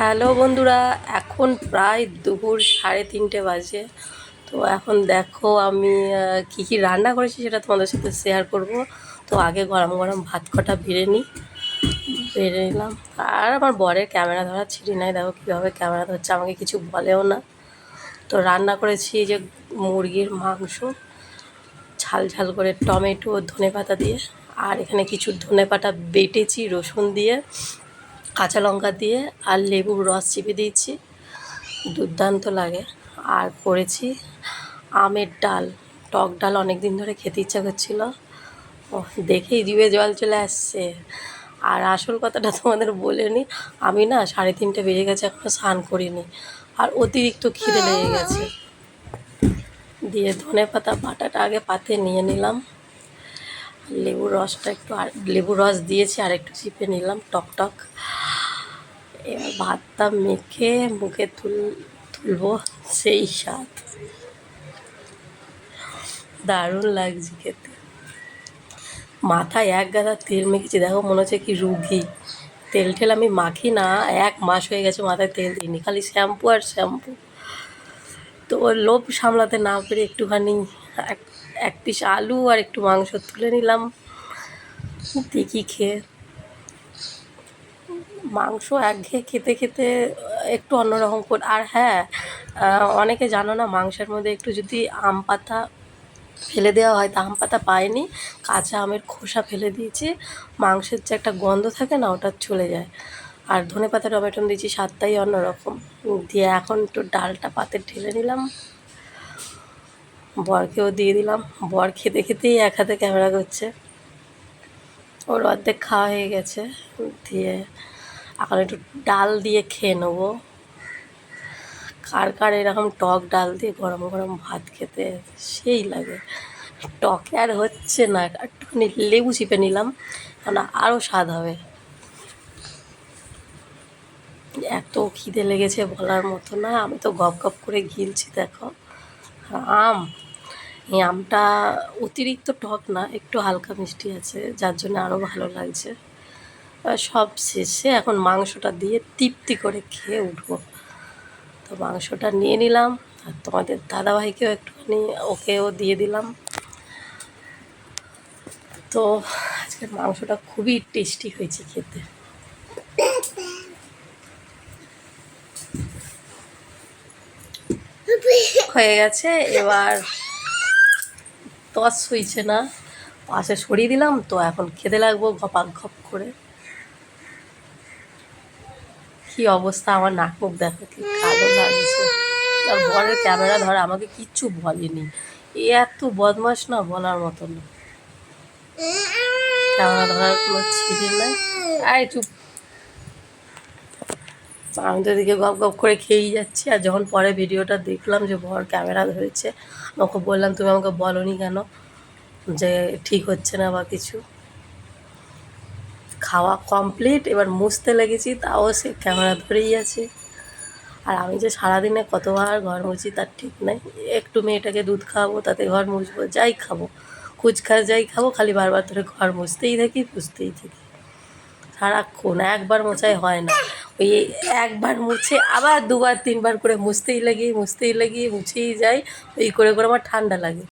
Hello বন্ধুরা, এখন প্রায় দুপুর সাড়ে তিনটে বাজে। তো এখন দেখো আমি কী কী রান্না করেছি সেটা তোমাদের সাথে শেয়ার করব। তো আগে গরম গরম ভাত কটা বেড়ে নিই বেড়ে নিলাম। আর আমার বরের ক্যামেরা ধরা ছিঁড়ি নাই, দেখো কীভাবে ক্যামেরা ধরছে, আমাকে কিছু বলেও না। তো রান্না করেছি যে মুরগির মাংস, ঝাল ঝাল করে টমেটো ধনে পাতা দিয়ে। আর এখানে কিছু ধনে পাতা বেটেছি, রসুন দিয়ে। কাঁচা লঙ্কা দিয়ে আর লেবুর রস চিপে দিয়েছি। দুর্দান্ত লাগে। আর করেছি আমের ডাল। টক ডাল অনেক দিন ধরে খেতে ইচ্ছা করছিল। দেখেই জিভে জল চলে আসছে। আর আসল কথাটা তোমাদের বলিনি আমি না সাড়ে তিনটে বেজে গেছে এখনও স্নান করিনি। আর অতিরিক্ত খিদে লেগে গেছে। দিয়ে ধনে পাতা, বাটাটা আগে পাতে নিয়ে নিলাম। লেবুর রসটা একটু আর, লেবুর রস দিয়েছি আর একটু চিপে নিলাম, টক টক। এবার ভাতটা মেখে মুখে তুল, তুলবো সেই স্বাদ। দারুণ লাগছে খেতে। মাথায় এক গাদা তেল মেখেছি, দেখো মনে হচ্ছে কি রুগী। তেল ঠেল আমি মাখি না, এক মাস হয়ে গেছে মাথায় তেল দিইনি, খালি শ্যাম্পু আর শ্যাম্পু। তো ওর লোভ সামলাতে না পেরে একটুখানি এক পিস আলু আর একটু মাংস তুলে নিলাম। দেখি খেয়ে মাংস একঘেয়ে খেতে খেতে একটু অন্যরকম কর আর হ্যাঁ অনেকে জানো না, মাংসের মধ্যে একটু যদি আম পাতা ফেলে দেওয়া হয়, তা আম পাতা পায়নি, কাঁচা আমের খোসা ফেলে দিয়েছি, মাংসের যে একটা গন্ধ থাকে না, ওটা চলে যায়। আর ধনে পাতা, টমেটো দিয়েছি, স্বাদটাই অন্যরকম। দিয়ে এখন একটু ডালটা পাতে ঢেলে নিলাম। বরকেও দিয়ে দিলাম। বর খেতে খেতেই এক হাতে ক্যামেরা করছে। ওর অর্ধেক খাওয়া হয়ে গেছে। দিয়ে এখন একটু ডাল দিয়ে খেয়ে নেব। কার কার এরকম টক ডাল দিয়ে গরম গরম ভাত খেতে সেই লাগে। টকে আর হচ্ছে না, একটুখানি লেবু চিপে নিলাম কারণ আরও স্বাদ হবে। এত খিদে লেগেছে বলার মতো না, আমি তো গপ গপ করে গিলছি, দেখো। আম, এই আমটা অতিরিক্ত টক না, একটু হালকা মিষ্টি আছে, যার জন্য আরও ভালো লাগছে। সব শেষে এখন মাংসটা দিয়ে তৃপ্তি করে খেয়ে উঠবো। তো মাংসটা নিয়ে নিলাম, আর তোমাদের দাদাভাইকেও একটুখানি ওকেও দিয়ে দিলাম। তো আজকের মাংসটা খুবই টেস্টি হয়েছে খেতে। হয়ে গেছে, এবার তস হয়েছে না, পাশে সরিয়ে দিলাম, তো এখন খেতে লাগবো ঘপাক ঘপ করে। কি অবস্থা? আমার নাক মুখ দেখো, কি কালো লাগছে। আর বরের ক্যামেরা ধরে, আমাকে কিচ্ছু বলেনি। এ এত বদমাস না বলার মতো না। ক্যামেরা ধরার কোনো ছিঁড়ি নাই। আয় চুপ। আমি তো এদিকে গপ গপ করে খেয়েই যাচ্ছি। আর যখন পরে ভিডিওটা দেখলাম যে বর ক্যামেরা ধরেছে, আমাকে বললাম, তুমি আমাকে বলনি কেন? যে ঠিক হচ্ছে না বা কিছু? খাওয়া কমপ্লিট এবার মুছতে লেগেছি, তাও সে ক্যামেরা ধরেই আছে। আর আমি যে সারাদিনে কতবার ঘর মুছি তার ঠিক নাই। একটু মেয়েটাকে দুধ খাওয়াবো, তাতে ঘর মুছবো, যাই খাব। কুচখা যাই খাব, খালি বারবার ধরে ঘর মুছতেই থাকি পুষতেই থাকি। সারাক্ষণ একবার মোছাই হয় না। ওই একবার মুছে, আবার দুবার, তিনবার করে মুছতেই লাগি মুছতেই লাগি, মুছেই যাই, ওই করে করে আমার ঠান্ডা লাগে।